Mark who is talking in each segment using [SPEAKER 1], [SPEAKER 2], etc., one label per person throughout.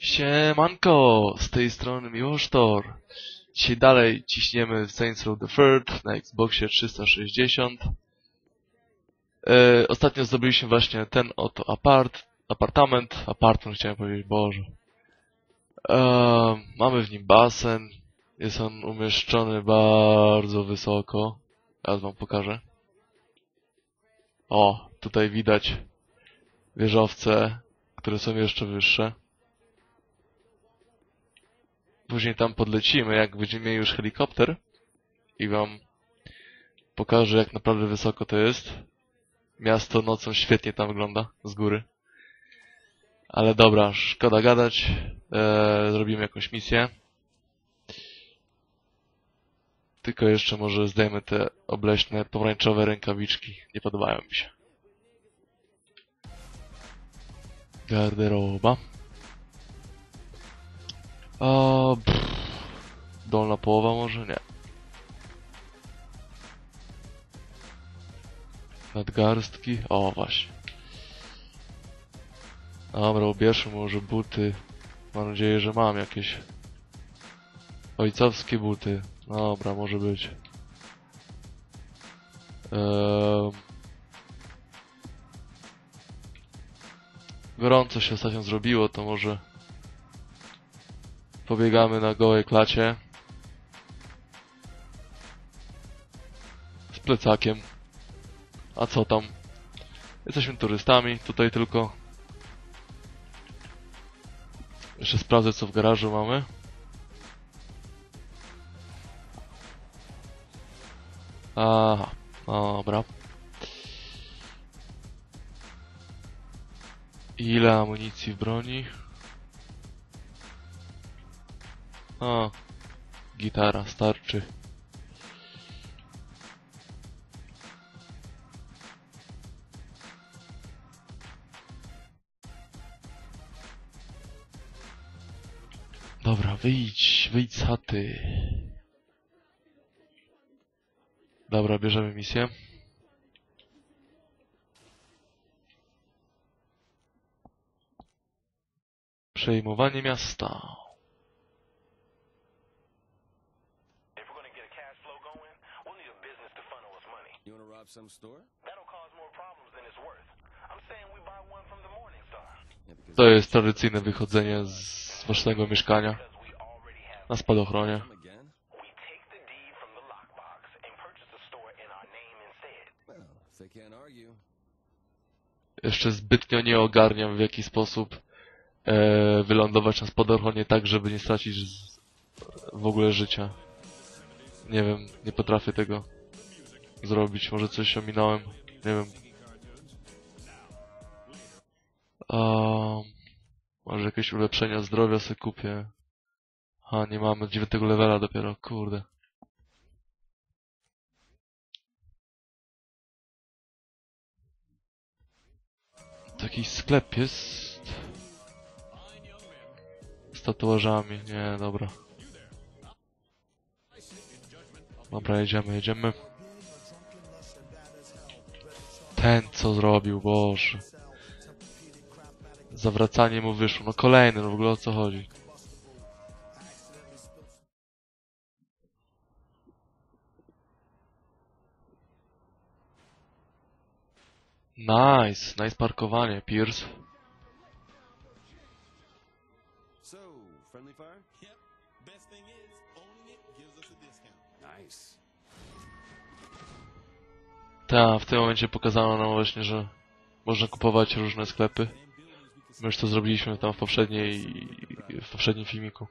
[SPEAKER 1] Siemanko, z tej strony Miłosztor. Dzisiaj dalej ciśniemy w Saints Row the Third na Xboxie 360. E, ostatnio zdobyliśmy właśnie ten oto apart, apartament, apartment chciałem powiedzieć, Boże. E, mamy w nim basen, jest on umieszczony bardzo wysoko. Teraz wam pokażę. O, tutaj widać wieżowce, które są jeszcze wyższe. Później tam podlecimy, jak będziemy mieli już helikopter i wam pokażę, jak naprawdę wysoko to jest. Miasto nocą świetnie tam wygląda z góry. Ale dobra, szkoda gadać. Eee, zrobimy jakąś misję. Tylko jeszcze może zdejmę te obleśne pomarańczowe rękawiczki. Nie podobają mi się. Garderoba. O, dolna połowa może? Nie. Nadgarstki? O, właśnie. Dobra, ubierzmy może buty. Mam nadzieję, że mam jakieś ojcowskie buty. Dobra, może być. Ehm. Gorąco się ostatnio zrobiło, to może pobiegamy na gołej klacie. Z plecakiem. A co tam? Jesteśmy turystami, tutaj tylko. Jeszcze sprawdzę co w garażu mamy. Aha, dobra. Ile amunicji w broni? O, gitara, starczy. Dobra, wyjdź, wyjdź z chaty. Dobra, bierzemy misję. Przejmowanie miasta.
[SPEAKER 2] The store in our name instead.
[SPEAKER 3] Well, if they can't argue.
[SPEAKER 1] Jeszcze zbytnio nie ogarniam w jaki sposób e, wylądować na spadochronie tak, żeby nie stracić z, w ogóle życia. Nie wiem, nie potrafię tego zrobić. Może coś ominąłem. Nie wiem. Um, może jakieś ulepszenia zdrowia sobie kupię. A, nie mamy dziewiątego levela dopiero, kurde. Taki sklep jest. Z tatuażami. Nie, dobra. Dobra, jedziemy, jedziemy. Ten co zrobił, Boże. Zawracanie mu wyszło. No kolejny, no w ogóle o co chodzi? Nice, nice parkowanie, Pierce. Tak, w tym momencie pokazano nam właśnie, że można kupować różne sklepy. My już to zrobiliśmy tam w poprzedniej, w poprzednim filmiku.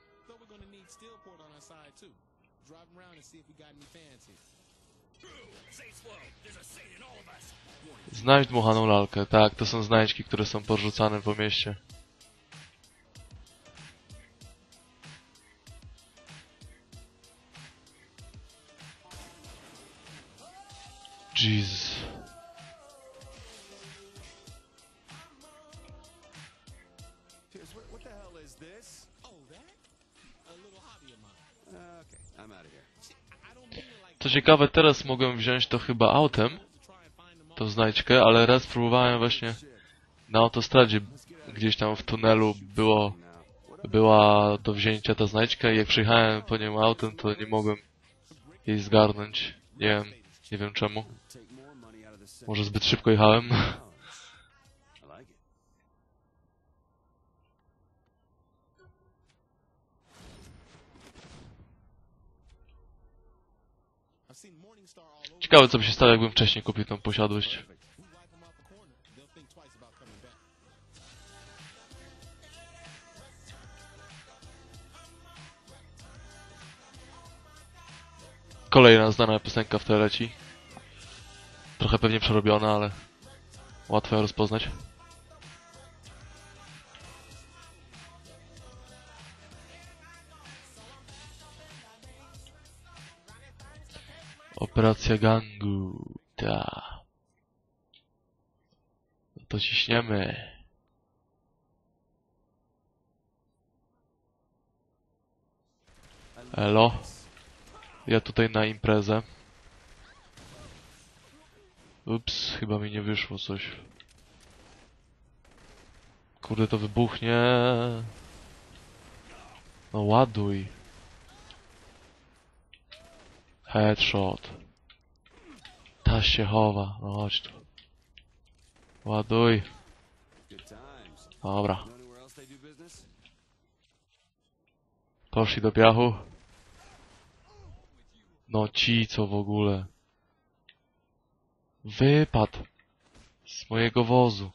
[SPEAKER 1] Znajdź dmuchaną lalkę. Tak, to są znajdźki, które są porzucane po mieście. Jesus.
[SPEAKER 3] Pierce, what, the hell is this?
[SPEAKER 4] Oh, that? A little hobby of mine.
[SPEAKER 3] Uh, okay, I'm out of here.
[SPEAKER 1] Co ciekawe, teraz mogłem wziąć to chyba autem, tą znajdźkę, ale raz próbowałem właśnie na autostradzie, gdzieś tam w tunelu było była do wzięcia ta znajdźka i jak przyjechałem po nią autem, to nie mogłem jej zgarnąć. Nie wiem, nie wiem czemu. Może zbyt szybko jechałem. Ciekawe co by się stało, jakbym wcześniej kupił tą posiadłość. Kolejna znana piosenka w tle leci. Trochę pewnie przerobiona, ale łatwo ją rozpoznać. Operacja gangu. Ta. No to ciśniemy. Elo. Ja tutaj na imprezę. Ups, chyba mi nie wyszło coś. Kurde, to wybuchnie. No ładuj. Headshot. Ta się chowa. No chodź tu. Ładuj. Dobra. Poszli do piachu. No ci co w ogóle. Wypadł. Z mojego wozu.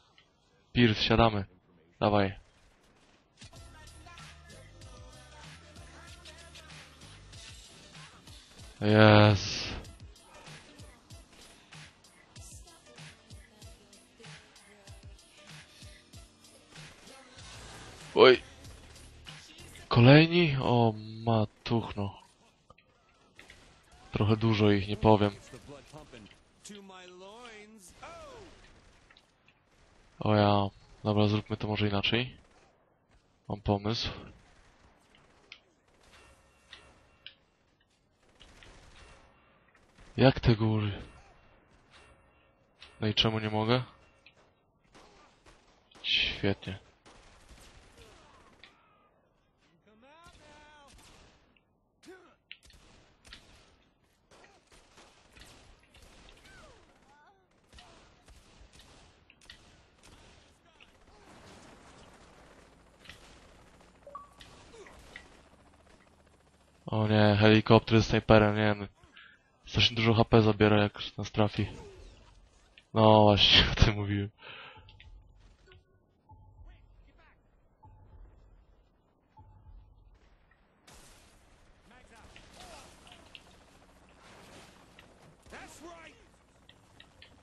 [SPEAKER 1] Pierw, siadamy. Dawaj. Jest. Oj. Kolejni? O matuchno. Trochę dużo ich, nie powiem.
[SPEAKER 3] Oh!
[SPEAKER 1] O ja. Dobra, zróbmy to może inaczej. Mam pomysł. Jak te góry? No i czemu nie mogę? Świetnie. O nie, helikopter z snajperem, nie no. Strasznie dużo HP zabiera jak nas trafi. No właśnie, o tym mówiłem.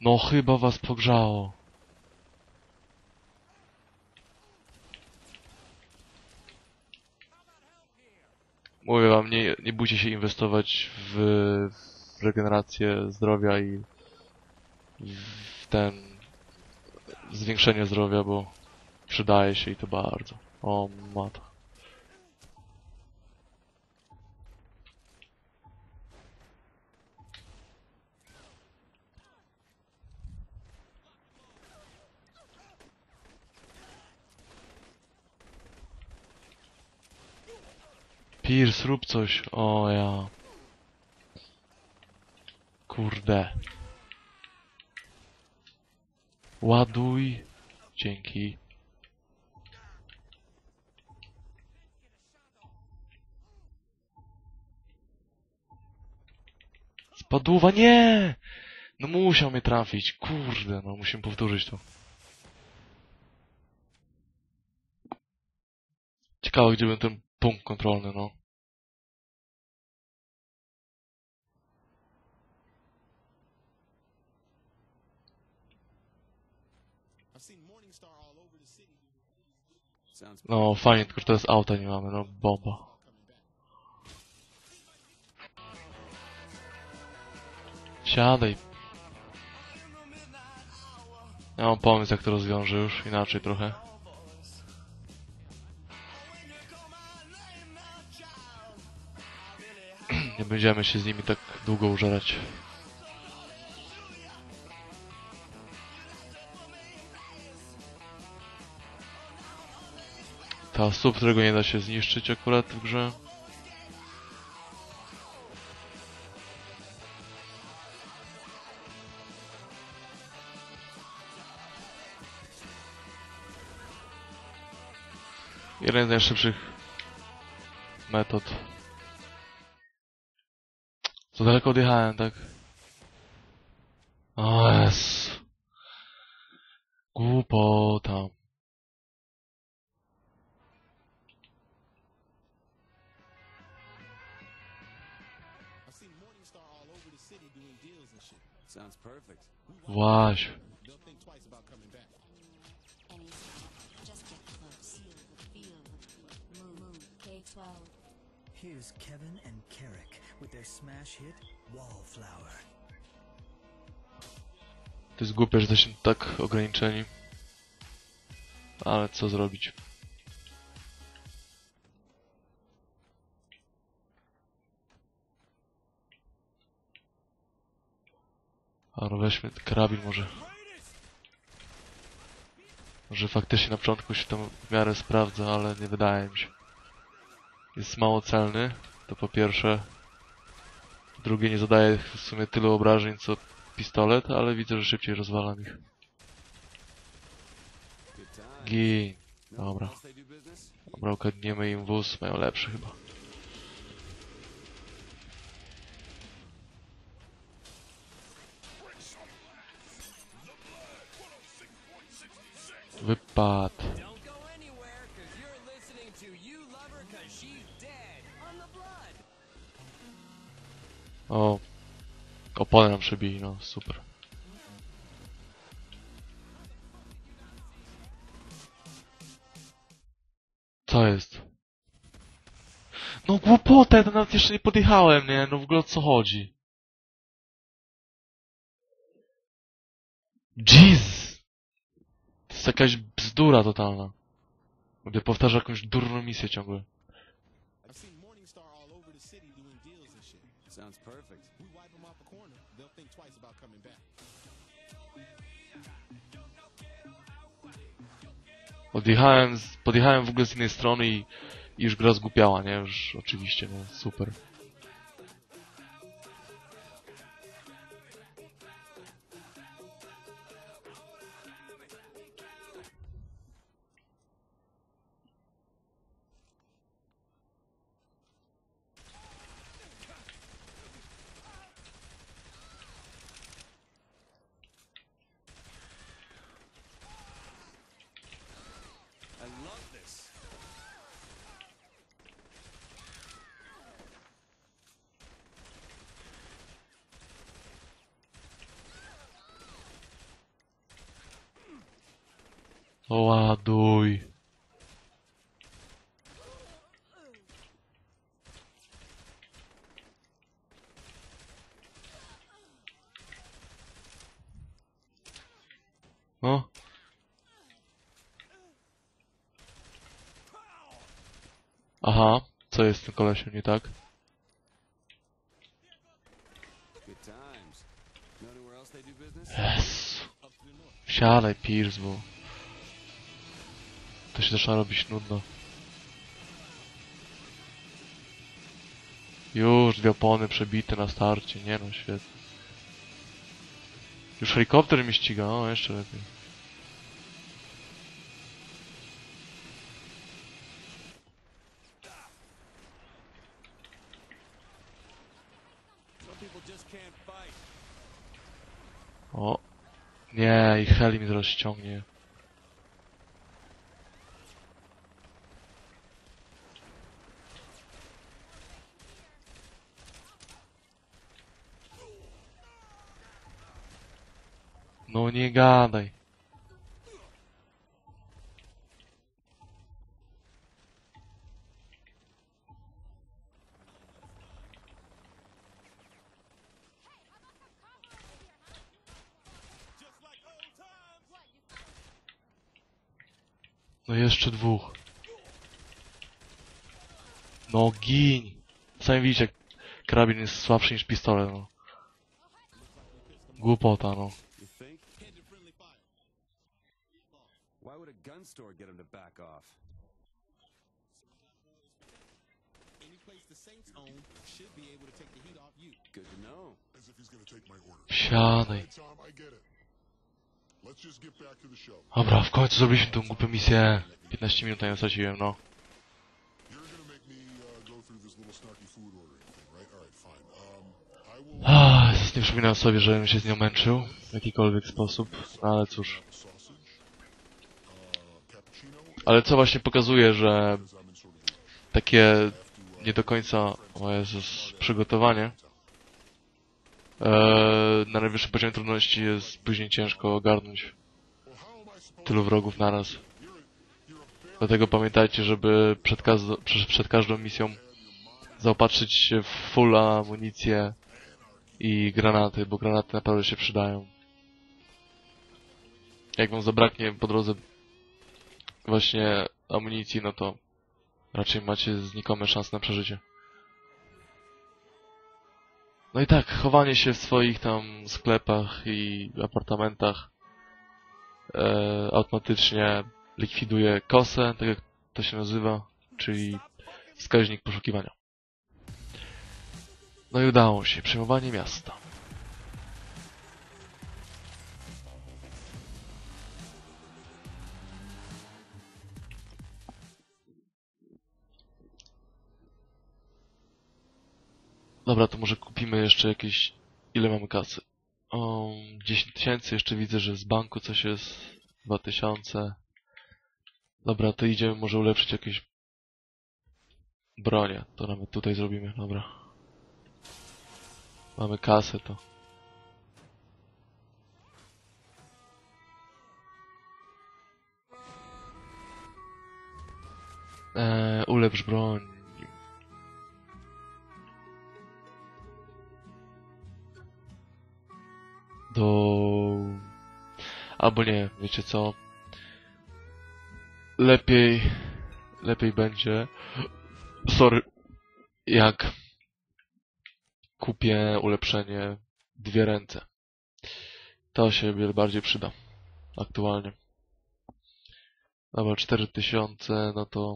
[SPEAKER 1] No chyba was pogrzało. Mówię wam, nie, nie bójcie się inwestować w, w regenerację zdrowia i w ten zwiększenie zdrowia, bo przydaje się i to bardzo. O mata. Pierce, rób coś. O ja. Kurde. Ładuj. Dzięki. Spadłuwa, nie! No musiał mnie trafić, kurde, no musimy powtórzyć to. Ciekawe, gdzie był ten punkt kontrolny, no. No, fajnie, tylko że teraz auta nie mamy, no bomba. Siadaj. Ja mam pomysł, jak to rozwiążę już, inaczej trochę. Nie będziemy się z nimi tak długo użerać. Ta sub, którego nie da się zniszczyć akurat w grze. Jeden z najszybszych metod. Za daleko odjechałem, tak?
[SPEAKER 5] K12.
[SPEAKER 6] Here's Kevin and Carrick with their smash hit Wallflower.
[SPEAKER 1] To jest głupie, że jesteśmy tak ograniczeni. Ale co zrobić? Ale weźmy karabin może. Może faktycznie na początku się to w miarę sprawdza, ale nie wydaje mi się. Jest mało celny, to po pierwsze. Drugie nie zadaje w sumie tylu obrażeń co pistolet, ale widzę, że szybciej rozwalam ich. Gin. Dobra. Dobra, ukradniemy im wóz, mają lepszy chyba.
[SPEAKER 7] Blood.
[SPEAKER 1] O. Opony nam przebili, no super. Co jest? No głupota, ja to nawet jeszcze nie podjechałem, nie? No w ogóle o co chodzi? Jeez! Jest jakaś bzdura totalna. Gdy powtarza jakąś durną misję ciągle.
[SPEAKER 4] I've seen Morningstar all over the city doing deals and shit.
[SPEAKER 3] Sounds perfect.
[SPEAKER 4] We wipe them off a corner. They'll think twice about coming back.
[SPEAKER 1] Odjechałem, podjechałem w ogóle z innej strony i, i już gra zgłupiała, nie? Już oczywiście, nie? Super. Ładuj. No. Aha, co jest z tym kolesiem nie tak?
[SPEAKER 3] Good times. Know anywhere
[SPEAKER 1] To się zaczyna robić nudno. Już, dwie opony przebite na starcie, nie no, świetnie. Już helikopter mi ściga, o, jeszcze lepiej. O. Nie, i heli mi zaraz ściągnie. No nie gadaj. No jeszcze dwóch. No gin. Sami widzicie, jak karabin jest słabszy niż pistolet, no. Głupota, no.
[SPEAKER 3] Gun store get them to back off?
[SPEAKER 4] the Saints own should be able to take the heat off you.
[SPEAKER 3] Good to know.
[SPEAKER 8] As if he's gonna take my order.
[SPEAKER 1] Siadaj.
[SPEAKER 8] Tom, I get it. Let's just get back to the show.
[SPEAKER 1] Dobra, w końcu zrobiliśmy tą głupią misję. 15 minut na nią straciłem, no.
[SPEAKER 8] You're gonna make me uh, go through this little snarky food ordering thing, right? All right, fine. Um, I will
[SPEAKER 1] Ach, Zaraz nie przypominam sobie, żebym się z nią męczył. W jakikolwiek sposób. No ale cóż. Ale co właśnie pokazuje, że takie nie do końca, o Jezus, przygotowanie eee, na najwyższym poziomie trudności jest później ciężko ogarnąć tylu wrogów naraz. Dlatego pamiętajcie, żeby przed, przed każdą misją zaopatrzyć się w full amunicję i granaty, bo granaty naprawdę się przydają. Jak wam zabraknie po drodze właśnie amunicji, no to raczej macie znikome szanse na przeżycie. No i tak, chowanie się w swoich tam sklepach i apartamentach e, automatycznie likwiduje kosę, tak jak to się nazywa, czyli wskaźnik poszukiwania. No i udało się, przejmowanie miasta. Dobra, to może kupimy jeszcze jakieś... Ile mamy kasy? O, 10 tysięcy, jeszcze widzę, że z banku coś jest. 2000. Dobra, to idziemy może ulepszyć jakieś bronie. To nawet tutaj zrobimy, dobra. Mamy kasę, to. Eee, ulepsz broń. Do... Albo nie, wiecie co? Lepiej... Lepiej będzie... Sorry. Jak... Kupię ulepszenie dwie ręce. To się wiele bardziej przyda. Aktualnie. Dobra, 4000, no to...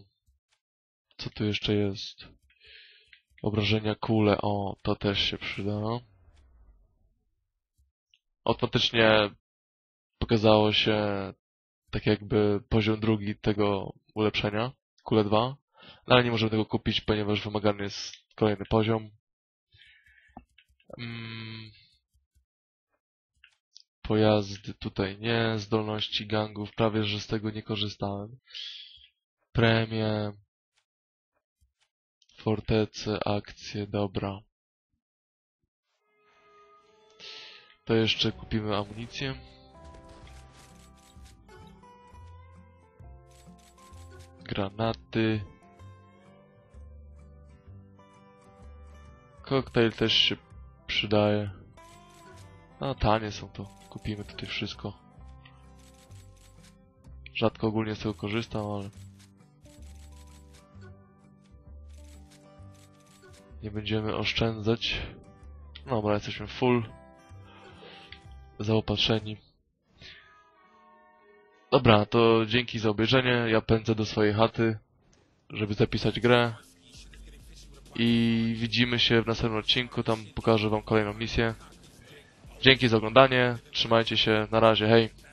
[SPEAKER 1] Co tu jeszcze jest? Obrażenia kule, o, to też się przyda. Automatycznie pokazało się tak jakby poziom drugi tego ulepszenia, kule 2, no ale nie możemy tego kupić, ponieważ wymagany jest kolejny poziom. Mm. Pojazdy tutaj nie, zdolności gangów, prawie że z tego nie korzystałem. Premie, fortece, akcje, dobra. To jeszcze kupimy amunicję. Granaty. Koktajl też się przydaje. A tanie są to. Kupimy tutaj wszystko. Rzadko ogólnie z tego korzystam, ale... Nie będziemy oszczędzać. Dobra, jesteśmy full. Zaopatrzeni. Dobra, to dzięki za obejrzenie. Ja pędzę do swojej chaty, żeby zapisać grę. I widzimy się w następnym odcinku. Tam pokażę wam kolejną misję. Dzięki za oglądanie. Trzymajcie się. Na razie. Hej.